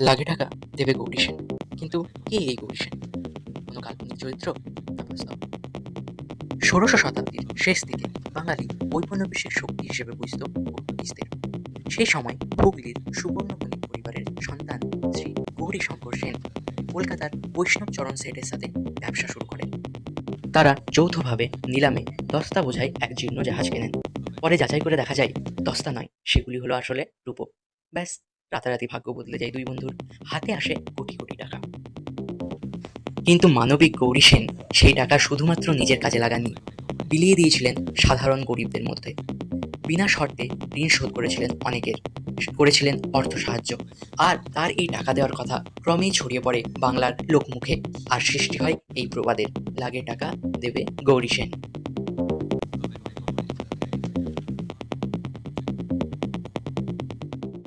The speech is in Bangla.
লাগে টাকা দেবে গৌরী সেন কিন্তু কে এই গৌরী সেন কোনো কাল্পনিক চরিত্র? না ষোড়শ শতাব্দীর শেষ দিকে বাঙালি ঔপনিবেশিক শক্তি হিসেবে বুঝত পর্তুগিজদের। সেই সময় হুগলির সুবর্ণবণী পরিবারের সন্তান শ্রী গৌরী শঙ্কর সেন কলকাতার বৈষ্ণব চরণ সেটের সাথে ব্যবসা শুরু করেন। তারা যৌথভাবে নিলামে দস্তা বোঝাই এক জীর্ণ জাহাজ কেনেন। পরে যাচাই করে দেখা যায়, দস্তা নয়, সেগুলি হলো আসলে রূপক। ব্যাস রাতারাতি ভাগ্য বদলে যায় দুই বন্ধুর। হাতে আসে কোটি কোটি টাকা। কিন্তু মানবিক গৌরী সেন সেই টাকা শুধুমাত্র নিজের কাজে লাগাননি। বিলিয়ে দিয়েছিলেন সাধারণ গরিবদের মধ্যে। বিনা শর্তে ঋণ শোধ করেছিলেন অনেকের। করেছিলেন অর্থ সাহায্য। আর তার এই টাকা দেওয়ার কথা ক্রমেই ছড়িয়ে পড়ে বাংলার লোকমুখে। আর সৃষ্টি হয় এই প্রবাদের লাগে টাকা দেবে গৌরী সেন।